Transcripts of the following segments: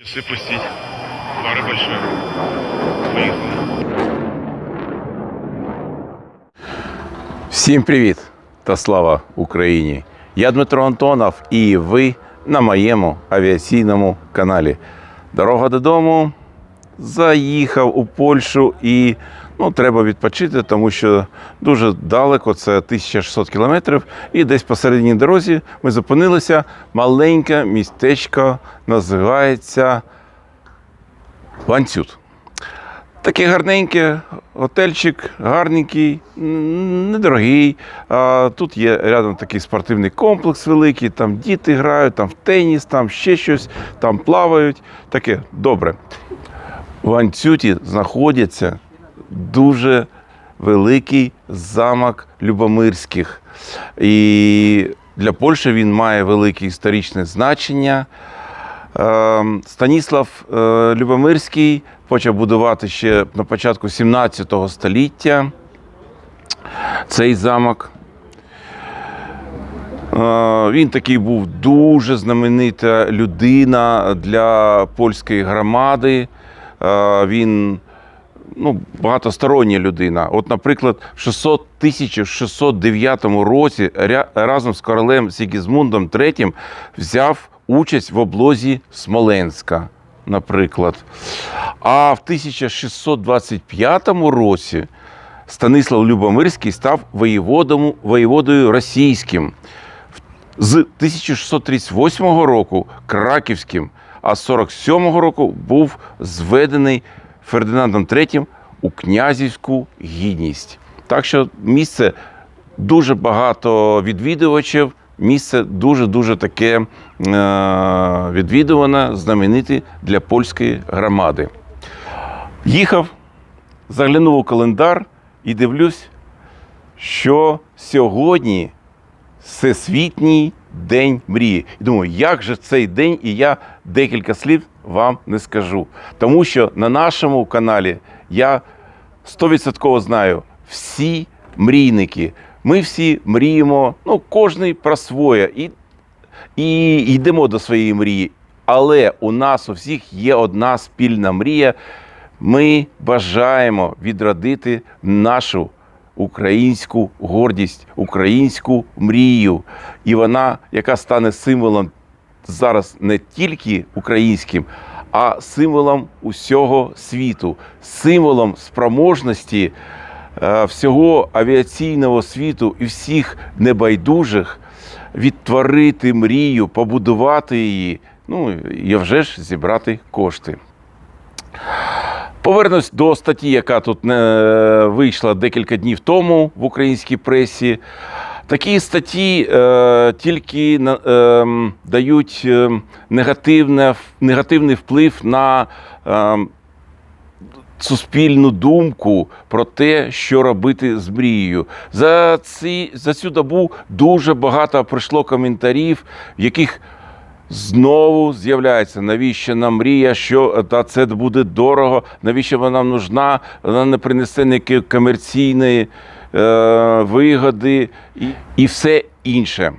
Часы пустить. Пара большая. Поехали. Всім привіт та слава Україні! Я Дмитро Антонов і ви на моєму авіаційному каналі. Дорога додому. Заїхав у Польщу і ну, треба відпочити, тому що дуже далеко, це 1600 кілометрів. І десь посередині дорозі ми зупинилися. Маленьке містечко називається Ланцют. Такий гарненький готельчик, гарненький, недорогий. Тут є рядом такий спортивний комплекс великий, там діти грають, там в теніс, там ще щось, там плавають. Таке добре. В Анцюті знаходиться дуже великий замок Любомирських. І для Польщі він має велике історичне значення. Е, Станіслав е, Любомирський почав будувати ще на початку 17 століття цей замок. Е, Він такий був дуже знаменита людина для польської громади. Е, Він ну, багатостороння людина. От, наприклад, в 600 1609 році разом з королем Сігізмундом III взяв участь в облозі Смоленська, наприклад. А в 1625 році Станислав Любомирський став воєводом, воєводою російським. З 1638 року Краківським, а з 47 року був зведений Фердинандом III у князівську гідність. Так що місце дуже багато відвідувачів, місце дуже-дуже таке е- відвідуване, знамените для польської громади. Їхав, заглянув у календар і дивлюсь, що сьогодні Всесвітній день мрії. І думаю, як же цей день, і я декілька слів вам не скажу. Тому що на нашому каналі я стовідсотково знаю всі мрійники. Ми всі мріємо, ну, кожний про своє. І, і йдемо до своєї мрії. Але у нас у всіх є одна спільна мрія. Ми бажаємо відродити нашу українську гордість, українську мрію. І вона, яка стане символом зараз не тільки українським, а символом усього світу, символом спроможності е, всього авіаційного світу і всіх небайдужих відтворити мрію, побудувати її. Ну і вже ж зібрати кошти. Повернусь до статті, яка тут не вийшла декілька днів тому в українській пресі. Такі статті е, тільки е, дають е, негативне, негативний вплив на е, суспільну думку про те, що робити з мрією. За, ці, за цю добу дуже багато прийшло коментарів, в яких Знову з'являється, навіщо нам мрія, що та це буде дорого, навіщо вона нам нужна, вона не принесе ніякої комерційної е, вигоди і, все інше.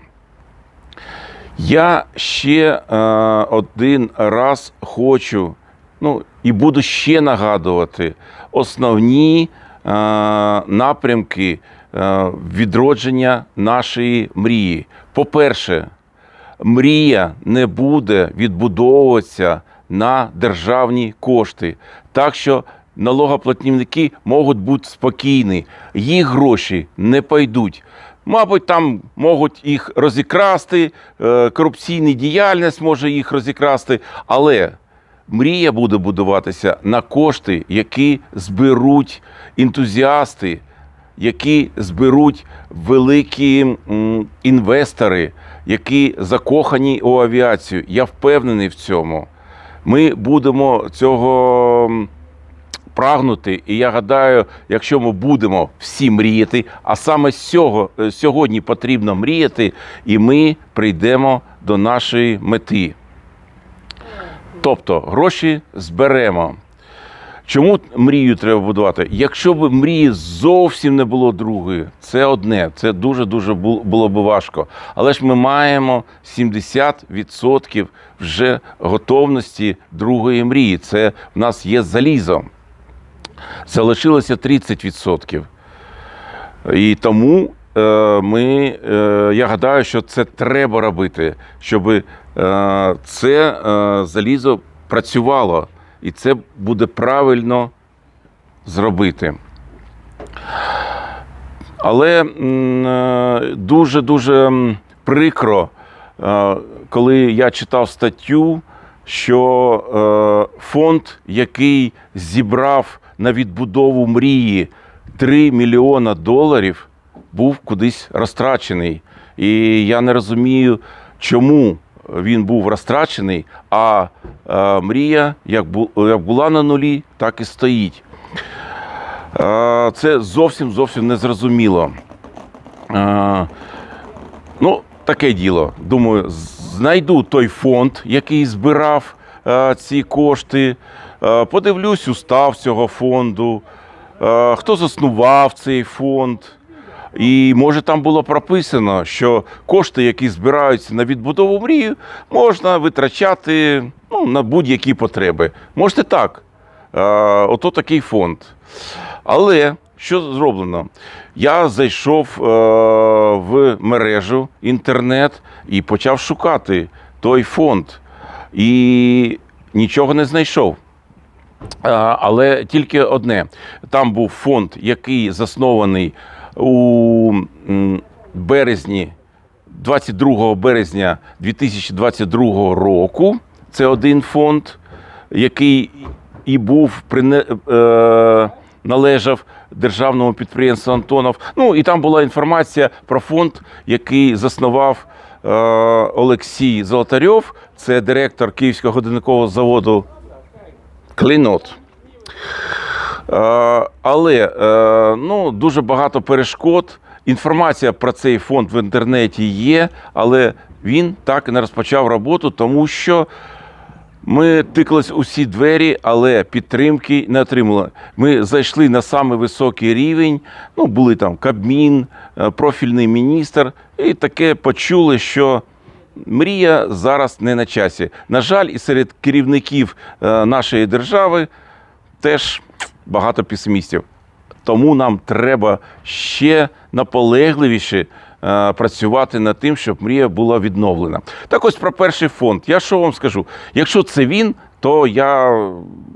Я ще е, один раз хочу, ну і буду ще нагадувати основні е, напрямки е, відродження нашої мрії. По-перше, мрія не буде відбудовуватися на державні кошти. Так що налогоплатники можуть бути спокійні, їх гроші не пойдуть. Мабуть, там можуть їх розікрасти, е, корупційна діяльність може їх розікрасти, але мрія буде будуватися на кошти, які зберуть ентузіасти, які зберуть великі інвестори, які закохані у авіацію. Я впевнений в цьому. Ми будемо цього прагнути. І я гадаю, якщо ми будемо всі мріяти, а саме цього е, сьогодні потрібно мріяти, і ми прийдемо до нашої мети. Тобто гроші зберемо. Чому мрію треба будувати? Якщо б мрії зовсім не було другої, це одне, це дуже-дуже було б важко. Але ж ми маємо 70% вже готовності другої мрії. Це в нас є залізо. Залишилося 30%. І тому е, ми, е, я гадаю, що це треба робити, щоб е, це залізо працювало. І це буде правильно зробити. Але дуже-дуже прикро, коли я читав статтю, що фонд, який зібрав на відбудову мрії 3 мільйона доларів, був кудись розтрачений. І я не розумію, чому він був розтрачений, а е, мрія як, бу- як була на нулі, так і стоїть. Е, Це зовсім зовсім незрозуміло. Е, Ну, таке діло. Думаю, знайду той фонд, який збирав ці кошти. Е, подивлюсь устав цього фонду, е, хто заснував цей фонд. І може там було прописано, що кошти, які збираються на відбудову мрії, можна витрачати ну, на будь-які потреби. Можете так. Е, ото такий фонд. Але що зроблено? Я зайшов в мережу інтернет і почав шукати той фонд. І нічого не знайшов. Але тільки одне: там був фонд, який заснований у березні, 22 березня 2022 року. Це один фонд, який і був прине, е, належав державному підприємству Антонов. Ну і там була інформація про фонд, який заснував е, Олексій Золотарьов, це директор Київського годинникового заводу Клінот. Е, Але е, ну, дуже багато перешкод. Інформація про цей фонд в інтернеті є, але він так і не розпочав роботу, тому що ми тикались у всі двері, але підтримки не отримали. Ми зайшли на самий високий рівень. Ну, були там Кабмін, е, профільний міністр, і таке почули, що мрія зараз не на часі. На жаль, і серед керівників е, нашої держави теж багато песимістів. Тому нам треба ще наполегливіше е, працювати над тим, щоб мрія була відновлена. Так ось про перший фонд. Я що вам скажу? Якщо це він, то я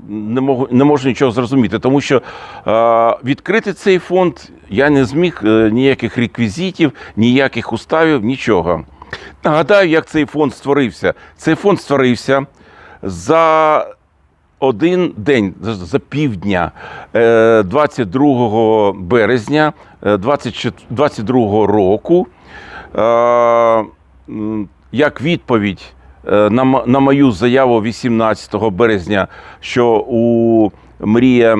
не можу, не можу нічого зрозуміти, тому що е, відкрити цей фонд я не зміг ніяких реквізитів, ніяких уставів, нічого. Нагадаю, як цей фонд створився. Цей фонд створився за один день за- півдня, е, 22 березня е, 2022 року, е, як відповідь е, на мою заяву 18 березня, що у Мрія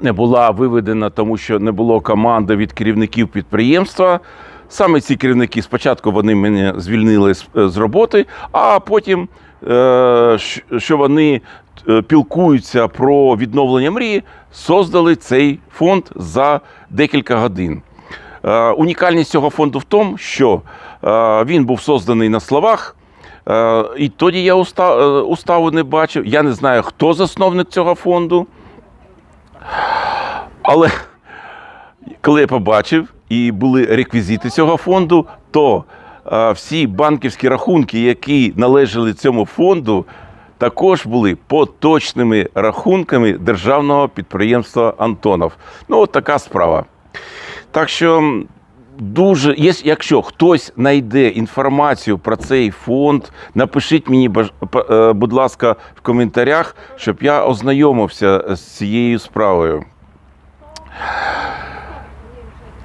не була виведена, тому що не було команди від керівників підприємства. Саме ці керівники спочатку вони мене звільнили з, з роботи, а потім, е, що вони е, пілкуються про відновлення мрії, создали цей фонд за декілька годин. Е, Унікальність цього фонду в тому, що е, він був созданий на словах. Е, І тоді я е, уставу не бачив. Я не знаю, хто засновник цього фонду. Але коли я побачив і були реквізити цього фонду, то всі банківські рахунки, які належали цьому фонду, також були поточними рахунками державного підприємства Антонов. Ну, от така справа. Так що дуже, якщо хтось знайде інформацію про цей фонд, напишіть мені, е, будь ласка, в коментарях, щоб я ознайомився з цією справою.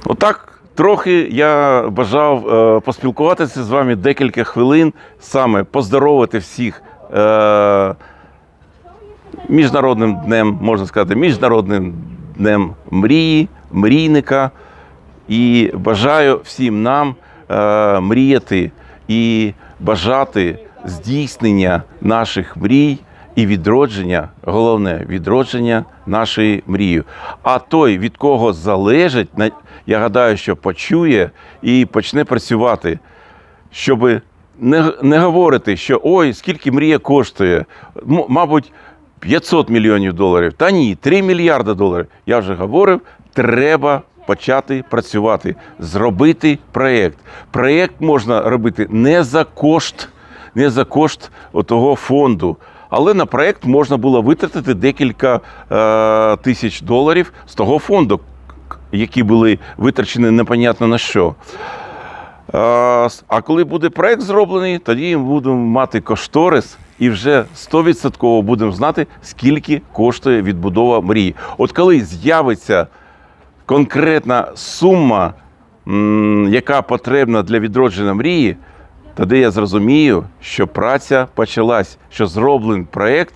Отак трохи я бажав е, поспілкуватися з вами декілька хвилин, саме поздоровити всіх е, міжнародним днем, можна сказати, міжнародним днем мрії, мрійника. І бажаю всім нам е, мріяти і бажати здійснення наших мрій і відродження, головне відродження нашої мрії. А той, від кого залежить, я гадаю, що почує і почне працювати, щоб не, не говорити, що ой, скільки мрія коштує. Мабуть, 500 мільйонів доларів. Та ні, 3 мільярди доларів. Я вже говорив, треба почати працювати, зробити проєкт. Проєкт можна робити не за кошт, не за кошт того фонду. Але на проєкт можна було витратити декілька е, тисяч доларів з того фонду, які були витрачені непонятно на що. А, коли буде проект зроблений, тоді будемо мати кошторис і вже 100% будемо знати, скільки коштує відбудова мрії. От коли з'явиться конкретна сума, яка потрібна для відродження мрії, тоді я зрозумію, що праця почалась, що зроблений проект,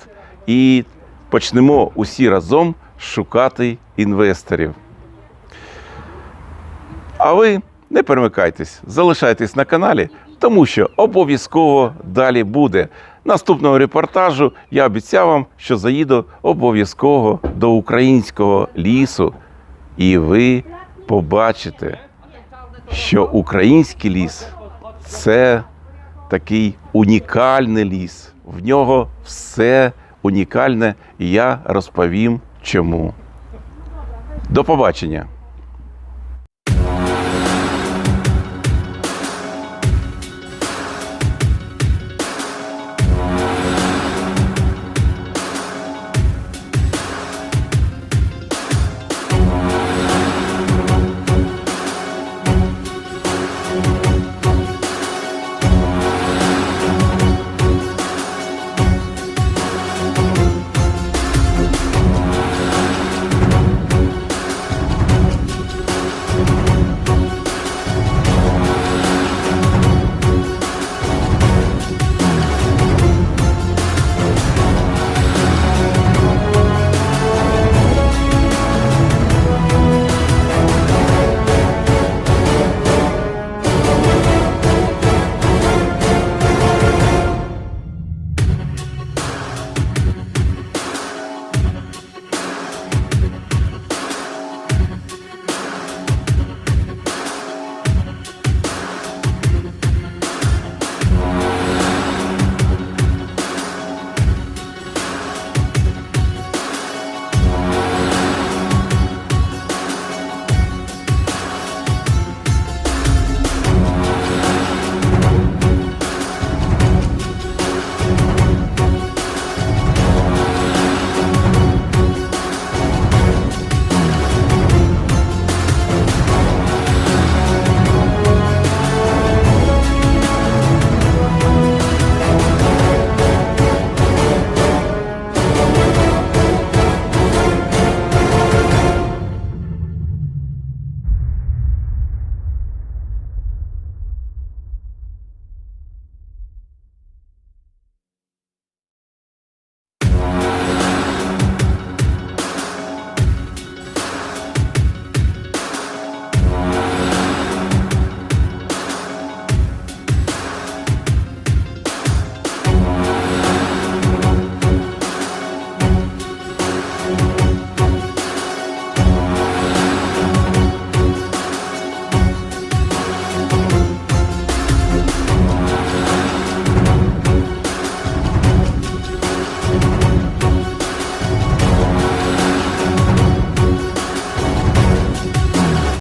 і почнемо усі разом шукати інвесторів. А ви не перемикайтесь, залишайтесь на каналі, тому що обов'язково далі буде. Наступного репортажу я обіцяв вам, що заїду обов'язково до українського лісу, і ви побачите, що український ліс це такий унікальний ліс. В нього все унікальне, і я розповім чому. До побачення!